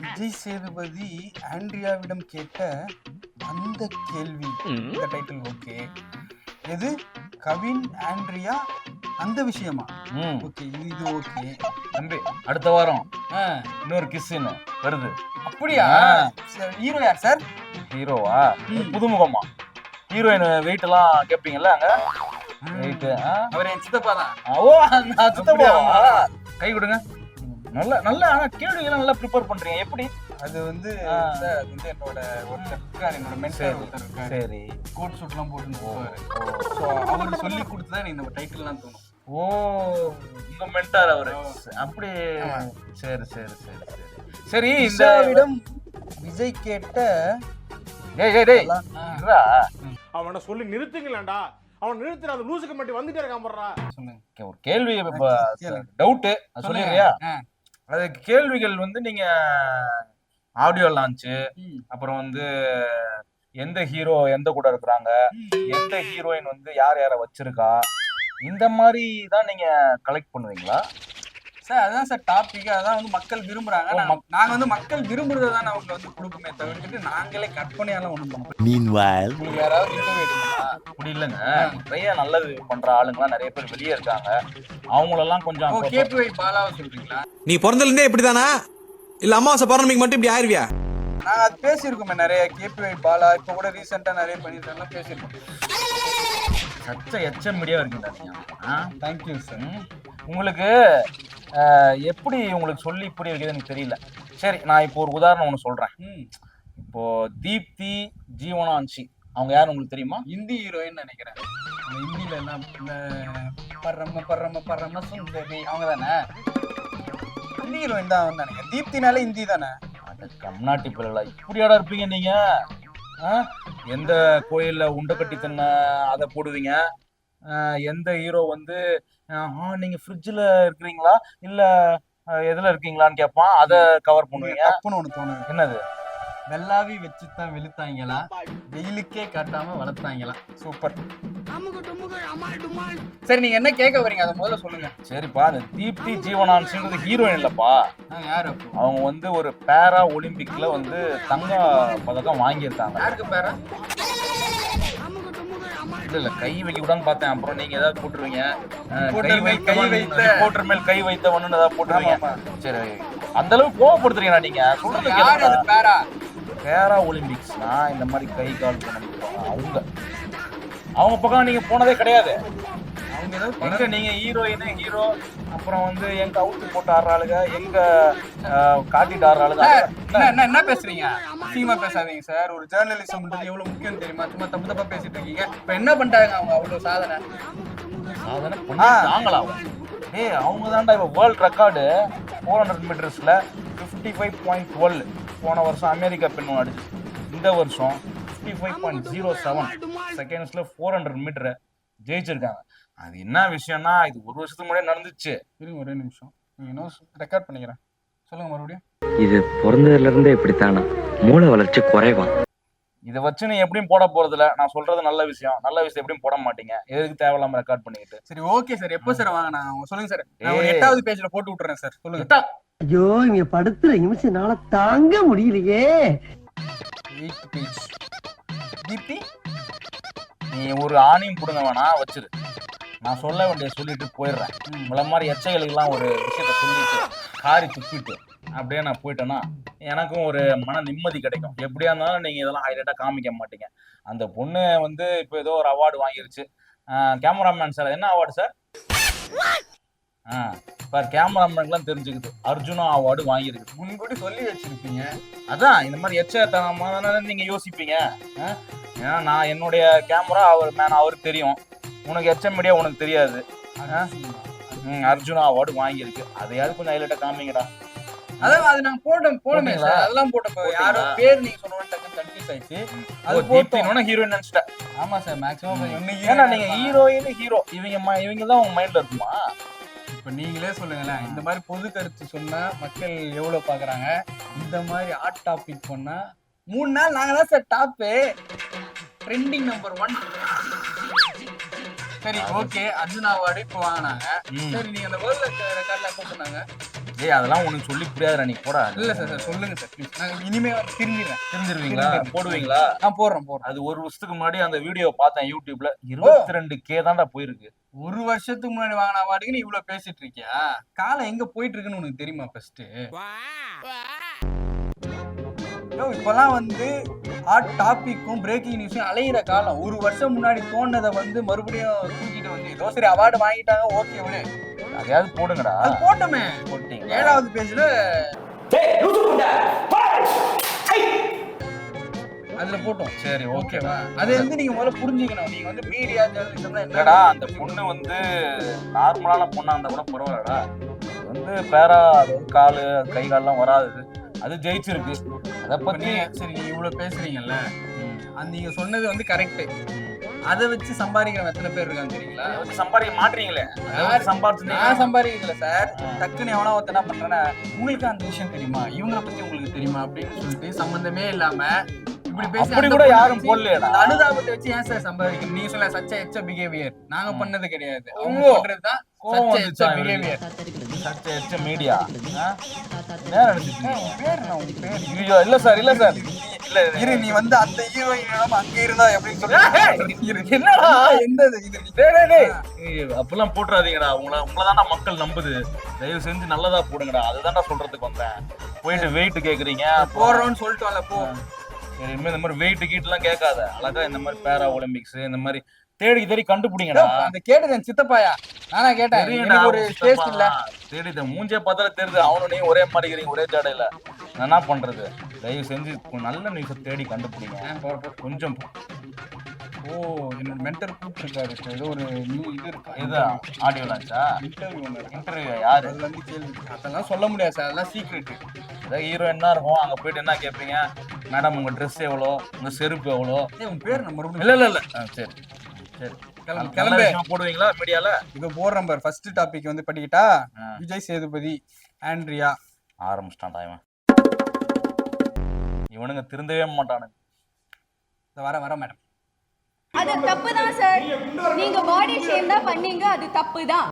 விஜய் சேதுபதி ஆண்ட்ரியாவிடம் கேட்ட அந்த கேள்வி. இந்த டைட்டில் ஓகே எது? கவின் ஆண்ட்ரியா? அந்த விஷயமா? ஓகே இது ஓகே தம்பி அடுத்த வாரம். இன்னொரு கிஸ்ஸுன்னு வருது. அப்படியா? சார் ஹீரோ யார் சார் ஹீரோவா. புதுமுகமா? ஹீரோயின் வெயிட் எல்லாம் கேட்பீங்கல்ல அங்க வெயிட் அவர் என் சித்தப்பா தான். ஓ நான் சுத்தமாவா கை கொடுங்க. நல்ல நல்ல ஆனா கேள்விகள் நல்லா ப்ரிப்பேர் பண்றீங்க. எப்படி? அது வந்து அது வந்து என்னோட ஒருத்தர் இருக்காரு என்னோட மென்டர் சரி ஒருத்தர் இருக்காரு. சரி. கோட் சூட்லாம் போட்டு ஓ போவாரு ஸோ அவர் சொல்லி கொடுத்து தான் எனக்கு இந்த டைட்டில்லாம் தோணும். ஓ உங்க மென்டார் அவரு. அப்படி. சரி சரி சரி சரி. சரி இந்த விஜயாவிடம் விஜய் கேட்ட டேய் டேய் டேய். எல்லாம். அவனை சொல்லி நிறுத்துங்களேன்டா. அவன் நிறுத்துற அந்த லூசுக்கு மட்டும் வந்துட்டே இருக்கான் போடுறா சொல்லுங்க. ஒரு கேள்வி கேளுங்க. டவுட் சொல்லிடுறியா? ஆ, அது கேள்விகள் வந்து நீங்க ஆடியோ லான்ச்சு அப்புறம் வந்து எந்த ஹீரோ எந்த கூட இருக்கிறாங்க. எந்த ஹீரோயின் வந்து யார் யாரை வச்சிருக்கா இந்த மாதிரி தான் நீங்க கலெக்ட் பண்ணுவீங்களா சார் அதான் சார் டாபிக் அதான் வந்து மக்கள் விரும்புறாங்க. நாங்க- வந்து மக்கள் விரும்புறதை தான் அவங்க வந்து கொடுக்குமே தவிர்த்துட்டு நாங்களே கற்பனையால ஒண்ணும் பண்ண மாட்டோம். Meanwhile, உங்களுக்கு யாராவது இன்டர்வியூ அப்படி இல்லைங்க. நிறைய நல்லது பண்ற ஆளுங்கலாம் நிறைய பேர் வெளியே இருக்காங்க. அவங்களெல்லாம் கொஞ்சம் கேபிஐ பாலாவை சொல்றீங்களா? நீ பிறந்ததுலேருந்தே இப்படிதானா? இல்ல அமாவாசை பௌர்ணமிக்கு மட்டும் இப்படி ஆயிருவியா? நாங்க அது பேசியிருக்கோமே நிறைய கேபிஐ பாலா இப்ப கூட ரீசெண்டா நிறைய பண்ணிருக்கோம் பேசியிருக்கோம். சச்ச எச்ச மீடியா இருக்கீங்களா நீங்க ஆ? Thank you sir. உங்களுக்கு எப்படி உங்களுக்கு சொல்லி புரிய வைக்கிறது எனக்கு தெரியல. சரி நான் இப்போ ஒரு உதாரணம் ஒன்று சொல்றேன். ம். இப்போ தீப்தி ஜீவனான்சி அவங்க யார் உங்களுக்கு தெரியுமா? இந்தி ஹீரோயின் நினைக்கிறேன். ஹிந்தில எல்லாம் இந்த பர்றம்ம பர்றம்ம பர்றம்ம சுந்தரி அவங்க தானே? ஹிந்தி ஹீரோயின் தான் வந்து நினைக்கிறேன். தீப்தினாலே ஹிந்தி தானே? கம்நாட்டி பிள்ளைகளா இப்படியாடா இருப்பீங்க நீங்க? எந்த கோயில்ல உண்டை கட்டி தின்ன அதை போடுவீங்க? எந்த ஹீரோ வந்து ஆ நீங்க ஃப்ரிட்ஜில் இருக்கிறீங்களா? இல்ல எதுல இருக்கீங்களான்னு கேட்பான் அதை கவர் பண்ணுவீங்க. தப்புன்னு ஒண்ணு தோணுது. என்னது? வெள்ளாவி வச்சு தான் வெளுத்தாங்களா வெயிலுக்கே காட்டாம வளர்த்தாங்களா சூப்பர். சரி நீங்க என்ன கேட்க வரீங்க? அதை முதல்ல சொல்லுங்க. சரிப்பா இந்த தீப்தி ஜீவனான்சிங்கிறது ஹீரோயின் இல்லப்பா. யார் அப்போ? அவங்க வந்து ஒரு பேரா ஒலிம்பிக்ல வந்து தங்க பதக்கம் வாங்கியிருக்காங்க. யாருக்கு பேரா? இல்ல இல்ல. கை வைக்க கூடாதுன்னு பார்த்தேன். அப்புறம் நீங்க ஏதாவது போட்டுருவீங்க. கை மேல் வைத்த- ரிப்போர்ட்டர் மேல் கை வைத்தவன் ஏதாவது போட்டுருவீங்க? சரி. அந்த அளவுக்கு கோவப்படுத்துறீங்களா நீங்க. சொல்றது. பேரா? பேரா ஒலிம்பிக்ஸ்னா இந்த மாதிரி கை கால் பண்ண அவங்க. அவங்க பக்கம் நீங்க போனதே கிடையாது. எங்க நீங்க ஹீரோயின் ஹீரோ அப்புறம் வந்து எங்க அவுத்து போட்டு ஆடுற ஆளுங்க எங்க காட்டிட்டு ஆடுற ஆளுங்க என்ன என்ன பேசுறீங்க? சீமா பேசாதீங்க சார். ஒரு ஜேர்னலிசம்ன்றது எவ்வளவு முக்கியம் தெரியுமா? சும்மா தப்பு தப்பா பேசிட்டு இருக்கீங்க. இப்ப என்ன பண்ணிட்டாங்க அவங்க அவ்வளவு சாதனை? சாதனை பண்ணிட்டாங்களா ஏய் அவங்க தான்டா இப்போ வேர்ல்ட் ரெக்கார்டு ஃபோர் ஹண்ட்ரட் மீட்டர்ஸில் ஃபிஃப்டி ஃபைவ் பாயிண்ட் டுவெல் போன வருஷம் அமெரிக்கா பெண் அடிச்சு. இந்த வருஷம் fifty five point zero seven செகண்ட்ஸில் ஃபோர் ஹண்ட்ரட் மீட்டரை ஜெயிச்சிருக்காங்க. அது என்ன விஷயம்னா இது ஒரு வருஷத்துக்கு முன்னாடி நடந்துச்சு. இருங்க ஒரே நிமிஷம். நீங்க ரெக்கார்ட் பண்ணிக்கிறேன். சொல்லுங்க மறுபடியும். இது பிறந்ததுல இருந்தே இப்படித்தானா? மூளை வளர்ச்சி குறைவான் இதை வச்சு நீ எப்படியும் போட போறதில்ல. நான் சொல்றது நல்ல விஷயம். நல்ல விஷயம் எப்படியும் போட மாட்டீங்க. எதுக்கு தேவையில்லாம ரெக்கார்ட் பண்ணிக்கிட்டு? சரி ஓகே சார் எப்போ சார் வாங்க? நான் சொல்லுங்க சார் நான் ஒரு. எட்டாவது பேஜ்ல போட்டு விட்டுறேன் சார் சொல்லுங்க. ஐயோ இங்க படுத்துற நிமிஷம்னால தாங்க முடியலையே. எயிட் பேஜ் தீப்தி நீ ஒரு ஆணையும் புடுங்க வேணா வச்சிரு. நான் சொல்ல வேண்டிய சொல்லிட்டு போயிடுறேன். உங்களை மாதிரி எச்சைகளுக்கெல்லாம் ஒரு விஷயத்த சொல்லிட்டு காரி துப்பிட்டு அப்படியே நான் போயிட்டேன்னா எனக்கும் ஒரு மன நிம்மதி கிடைக்கும். எப்படியா இருந்தாலும் நீங்கள் இதெல்லாம் ஹைலைட்டாக காமிக்க மாட்டீங்க. அந்த பொண்ணு வந்து இப்போ ஏதோ ஒரு அவார்டு வாங்கிருச்சு. கேமராமேன் சார் என்ன அவார்டு சார் ஆ இப்போ கேமராமேன்லாம் தெரிஞ்சுக்குது. அர்ஜுனா அவார்டு வாங்கியிருக்கு. முன்கூட்டி சொல்லி வச்சிருப்பீங்க. அதான் இந்த மாதிரி எச்சத்தனமான நீங்கள் யோசிப்பீங்க. ஏன்னா நான் என்னுடைய கேமரா அவர் மேன் அவருக்கு தெரியும். உனக்கு எச்ச மீடியா உனக்கு தெரியாது. ம், அர்ஜுனா அவார்டு வாங்கியிருக்கு. அதையாவது கொஞ்சம் ஹைலைட்டா காமிங்கடா. அதான் அது நாங்க போட்டோம் போடுமே? சார். அதெல்லாம் போட்டோம். யாரோ? பேர் நீங்க சொன்ன டக்குன்னு கன்ஃபியூஸ் ஆயிடுச்சு. அது போட்டோம். ஹீரோயின் நினைச்சிட்டேன். ஆமா சார் மேக்ஸிமம் ஒன்னு ஏன்னா நீங்க ஹீரோயின் ஹீரோ இவங்க இவங்க தான் உங்க மைண்ட்ல இருக்குமா? இப்ப நீங்களே சொல்லுங்களேன். இந்த மாதிரி பொது கருத்து சொன்னா மக்கள் எவ்வளவு பாக்குறாங்க? இந்த மாதிரி ஹாட் டாபிக் பண்ணா மூணு நாள் நாங்க தான் sir top trending number one சரி ஓகே. அர்ஜுன் அவார்டு இப்போ வாங்கினாங்க. சரி நீங்க அந்த வேர்ல்ட் ரெக்கார்ட்ல கூப்பிடுனாங்க ஏய் அதெல்லாம் உனக்கு சொல்லி புரியாதுடா நீ போடா. இல்ல சார் சார் சொல்லுங்க சார். ப்ளீஸ் நான் இனிமே வந்து திரும்பிடுறேன் தெரிஞ்சிருவீங்களா? போடுவீங்களா? நான் போடுறேன் போடுறேன் அது ஒரு வருஷத்துக்கு முன்னாடி அந்த வீடியோ பார்த்தேன் யூடியூப்ல இருபத்தி ரெண்டு கே தான்டா போயிருக்கு. ஒரு வருஷத்துக்கு முன்னாடி வாங்கின அவார்டுக்கு நீ இவ்வளவு பேசிட்டு இருக்கியா? காலம் எங்க போயிட்டு இருக்குன்னு உனக்கு தெரியுமா ஃபர்ஸ்ட் இப்பெல்லாம் வந்து ஹாட் டாபிக்கும் பிரேக்கிங் நியூஸும் அலையிற காலம். ஒரு வருஷம் முன்னாடி தோணுனதை வந்து மறுபடியும் தூக்கிட்டு வந்து ஏதோ சரி அவார்டு வாங்கிட்டாங்க ஓகே விடு. அதையாவது போடுங்கடா. அது போட்டோமே. போட்டீங்க ஏழாவது பேஜ்ல அதுல போட்டோம். சரி ஓகேவா அது வந்து நீங்க முதல்ல புரிஞ்சுக்கணும். நீங்க வந்து மீடியா ஜேர்னலிசம்னா இல்லடா அந்த பொண்ணு வந்து நார்மலான பொண்ணா இருந்தா கூட பரவாயில்லடா. வந்து பேரா அது காலு கை கால்லாம் வராது. அது ஜெயிச்சிருக்கு. அதை பத்தி சரி நீங்க இவ்வளவு பேசுறீங்கல்ல. அந்த நீங்க சொன்னது வந்து கரெக்ட். அதை வச்சு சம்பாதிக்கிறவங்க எத்தனை பேர் இருக்காங்க தெரியுங்களா? சம்பாதிக்க மாட்டீங்களே. யார் சம்பாதிச்சு நான் சம்பாதிக்கல சார். டக்குன்னு எவனா ஒருத்தன் என்ன பண்றேன்னா உங்களுக்கு அந்த விஷயம் தெரியுமா? இவங்களை பத்தி உங்களுக்கு தெரியுமா? அப்படின்னு சொல்லிட்டு சம்பந்தமே இல்லாம இப்படி பேசி அப்படி கூட யாரும் அனுதாபத்தை வச்சு ஏன் சார் சம்பாதிக்கணும்? நீங்க சொல்ல சச்ச எச்ச பிஹேவியர் நாங்க. பண்ணது கிடையாது. அவங்க. பண்றதுதான் கோவம் வந்துச்சா எச்ச இவருக்கு? பிஹேவியர் சச்ச எச்ச மீடியா பேர் நான் பேர் ஐயோ இல்ல சார் இல்ல சார். இல்ல இரு நீ வந்து அந்த ஹீரோயின் அங்க இருந்தா எப்படின்னு சொல்லி? என்னடா? எந்த இது டேய், டேய், அப்பெல்லாம் போட்டுறாதீங்கடா. உங்களை உங்களை மக்கள் நம்புது. தயவு செஞ்சு நல்லதா போடுங்கடா. அதுதான்டா சொல்றதுக்கு வந்தேன். போயிட்டு வெயிட் கேக்குறீங்க போடுறோம்னு சொல்லிட்டு வரல போ. சரி, இனிமே இந்த மாதிரி வெயிட் கீட்லாம் கேட்காத. அழகா இந்த மாதிரி பேரா ஒலிம்பிக்ஸ் இந்த மாதிரி தேடி தேடி கண்டுபிடிங்கடா. அந்த கேட்டது என் சித்தப்பாயா? நானா கேட்டேன். ஒரு டேஸ்ட் இல்ல. தேடி மூஞ்சே பார்த்தாலே தெரியுது. அவனும் நீ ஒரே மாதிரி இருக்கிறீங்க ஒரே ஜாடையில. நான் என்ன பண்றது? தயவு செஞ்சு நல்ல நியூஸை தேடி கண்டுபிடிங்க. கொஞ்சம் ஓ என்னோட மென்டர் கூப்பிட்டுருக்காரு இப்போ ஏதோ ஒரு நியூ இது இருக்கு? இது ஆடியோ லான்ச்சா இன்டர்வியூ ஒன்று இன்டர்வியூ யாரு? அது வந்து கேள்வி. அதெல்லாம் சொல்ல முடியாது சார். அதெல்லாம் சீக்ரெட் ஏதாவது ஹீரோ என்ன இருக்கும்? அங்க போயிட்டு என்ன கேட்பீங்க? மேடம் உங்க ட்ரெஸ் எவ்வளோ? உங்க செருப்பு எவ்வளோ? உன் பேர் நம்ம மறுபடியும் இல்ல இல்ல இல்ல. ஆ, சரி. சரி. கிளம்பு கிளம்பு. போடுவீங்களா மீடியால இப்போ போடுற நம்பர் ஃபர்ஸ்ட் டாபிக் வந்து படிக்கிட்டா. விஜய் சேதுபதி ஆண்ட்ரியா. ஆரம்பிச்சிட்டான்டா இவன். இவனுங்க திருந்தவே மாட்டானுங்க. இந்த வர வர மேடம். அது தப்பு தான் சார் நீங்க பாடி ஷேம் தான் பண்ணீங்க அது தப்பு தான்